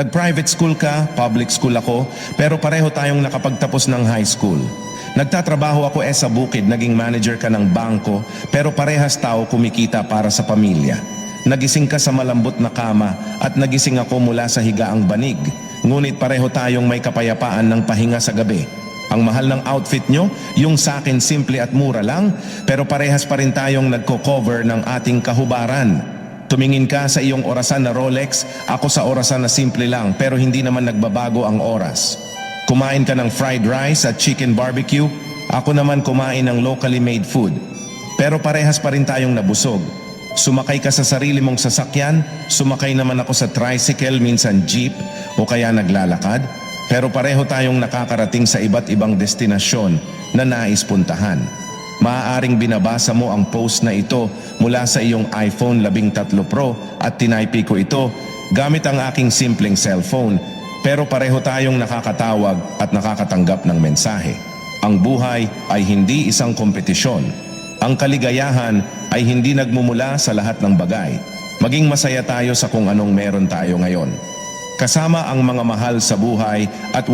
Nag-private school ka, public school ako, pero pareho tayong nakapagtapos ng high school. Nagtatrabaho ako eh sa bukid, naging manager ka ng bangko, pero parehas tao kumikita para sa pamilya. Nagising ka sa malambot na kama at nagising ako mula sa higaang banig. Ngunit pareho tayong may kapayapaan ng pahinga sa gabi. Ang mahal ng outfit nyo, yung sa akin simple at mura lang, pero parehas pa rin tayong nagko-cover ng ating kahubaran. Tumingin ka sa iyong orasan na Rolex, ako sa orasan na simple lang pero hindi naman nagbabago ang oras. Kumain ka ng fried rice at chicken barbecue, ako naman kumain ng locally made food. Pero parehas pa rin tayong nabusog. Sumakay ka sa sarili mong sasakyan, sumakay naman ako sa tricycle, minsan jeep, o kaya naglalakad. Pero pareho tayong nakakarating sa iba't ibang destinasyon na nais puntahan. Maaaring binabasa mo ang post na ito mula sa iyong iPhone 13 Pro at tinaypi ko ito gamit ang aking simpleng cellphone pero pareho tayong nakakatawag at nakakatanggap ng mensahe. Ang buhay ay hindi isang kompetisyon. Ang kaligayahan ay hindi nagmumula sa lahat ng bagay. Maging masaya tayo sa kung anong meron tayo ngayon. Kasama ang mga mahal sa buhay at